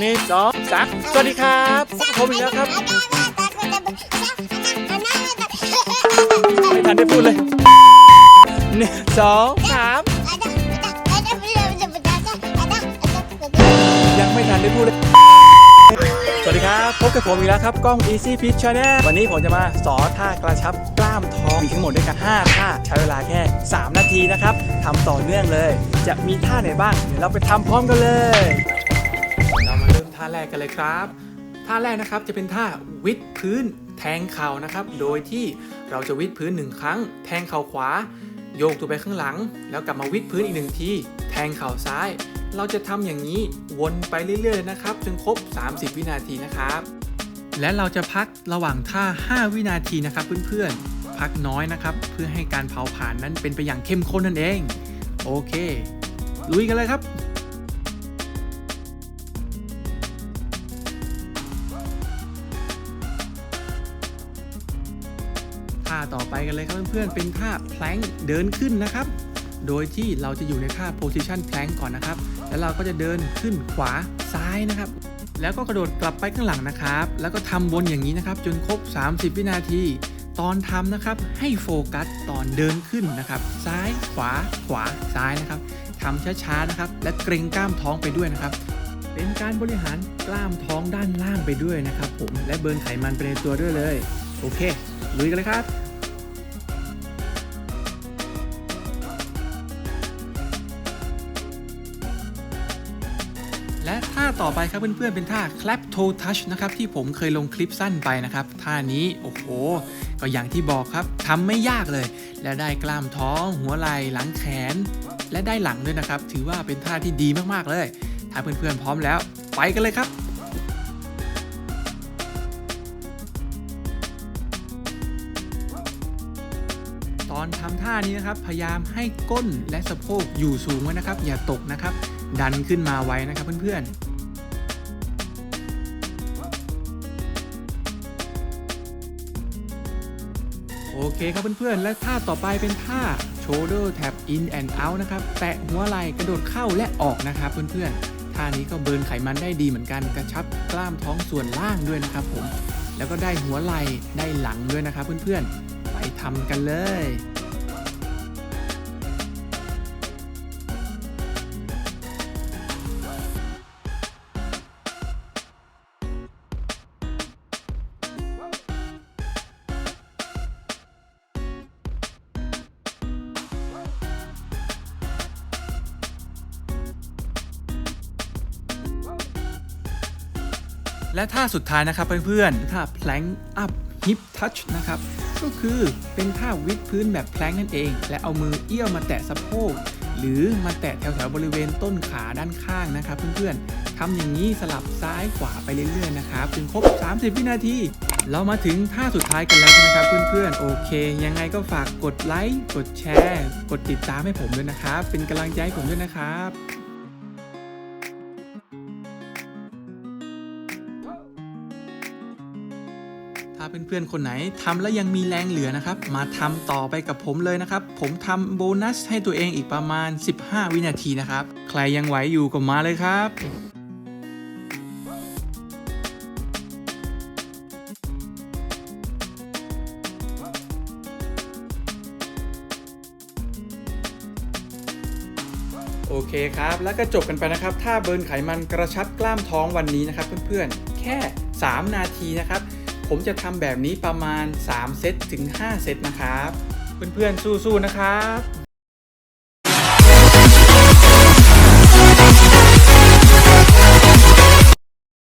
หนึ่งสองสามสวัสดีครับผมอีกแล้วครับ ไม่ทันได้พูดเลยหนึ่งสองสามยังไม่ทันได้พูดเลย สวัสดีครับ พบกับผมอีกแล้วครับกล้อง Easy Fit Channel วันนี้ผมจะมาสอนท่ากระชับกล้ามท้องมีทั้งหมดด้วยกัน5ท่าใช้เวลาแค่ 3 นาทีนะครับทำต่อเนื่องเลย จะมีท่าไหนบ้าง เดี๋ยวเราไปทำพร้อมกันเลยามาเริ่มท่าแรกกันเลยครับ ท่าแรกนะครับจะเป็นท่าวิดพื้นแทงเข่านะครับ โดยที่เราจะวิดพื้นหนึ่งครั้ง แทงเข่าขวา โยกตัวไปข้างหลัง แล้วกลับมาวิดพื้นอีกหนึ่งทีแทงเข่าซ้าย เราจะทำอย่างนี้วนไปเรื่อยๆนะครับจนครบ 30 วินาทีนะครับ และเราจะพักระหว่างท่า 5 วินาทีนะครับเพื่อนๆพักน้อยนะครับ เพื่อให้การเผาผลาญนั้นเป็นไปอย่างเข้มข้นนั่นเอง โอเคลุยกันเลยครับ ท่าต่อไปกันเลยครับเพื่อนๆ เป็นท่าแพลงเดินขึ้นนะครับ โดยที่เราจะอยู่ในท่า position plank ก่อนนะครับ แล้วเราก็จะเดินขึ้นขวาซ้ายนะครับ แล้วก็กระโดดกลับไปข้างหลังนะครับ แล้วก็ทำวนอย่างนี้นะครับ จนครบ 30 วินาที ตอนทำนะครับให้โฟกัสตอนเดินขึ้นนะครับ ซ้ายขวาขวาซ้ายนะครับทำช้าๆนะครับ และเกรงกล้ามท้องไปด้วยนะครับเป็นการบริหารกล้ามท้องด้านล่างไปด้วยนะครับผม และเบิร์นไขมันไปในตัวด้วยเลย โอเค ลุยกันเลยครับ และท่าต่อไปครับเพื่อนๆ เป็นท่า clap toe touch นะครับที่ผมเคยลงคลิปสั้นไปนะครับ ท่านี้โอ้โห ก็อย่างที่บอกครับทำไม่ยากเลย และได้กล้ามท้อง หัวไหล่หลังแขน และได้หลังด้วยนะครับ ถือว่าเป็นท่าที่ดีมากๆเลย ถ้าเพื่อนๆ พร้อมแล้ว ไปกันเลยครับตอนทำท่านี้นะครับ พยายามให้ก้นและสะโพกอยู่สูงไว้นะครับ อย่าตกนะครับ ดันขึ้นมาไว้นะครับเพื่อนๆโอเคครับเพื่อนๆ และท่าต่อไปเป็นท่า shoulder tap in and out นะครับ แตะหัวไหล่กระโดดเข้าและออกนะครับเพื่อนๆ ท่านี้ก็เบิร์นไขมันได้ดีเหมือนกัน กระชับกล้ามท้องส่วนล่างด้วยนะครับผม แล้วก็ได้หัวไหล่ได้หลังด้วยนะครับเพื่อนๆ ไปทำกันเลย และท่าสุดท้ายนะครับเพื่อนๆท่า plank up hip touch นะครับก็คือเป็นท่าวิดพื้นแบบ plank นั่นเอง และเอามือเอี้ยวมาแตะสะโพกหรือมาแตะแถวๆบริเวณต้นขาด้านข้างนะครับเพื่อนๆทำอย่างนี้สลับซ้ายขวาไปเรื่อยๆนะครับจนครบ 30 วินาที เรามาถึงท่าสุดท้ายกันแล้วใช่ไหมครับเพื่อนๆโอเค ยังไงก็ฝากกดไลค์กดแชร์ กดติดตามให้ผมด้วยนะครับ เป็นกำลังใจให้ผมด้วยนะครับาเพื่อนๆคนไหนทำแล้วยังมีแรงเหลือนะครับ มาทำต่อไปกับผมเลยนะครับ ผมทำโบนัสให้ตัวเองอีกประมาณ 15 วินาทีนะครับ ใครยังไหวอยู่ก็มาเลยครับโอเคครับ แล้วก็จบกันไปนะครับ ถ้าเบิร์นไขมันกระชับกล้ามท้องวันนี้นะครับเพื่อนๆ แค่ 3 นาทีนะครับ ผมจะทำแบบนี้ประมาณ 3 เซตถึง 5 เซตนะครับ เพื่อนๆสู้ๆนะครับ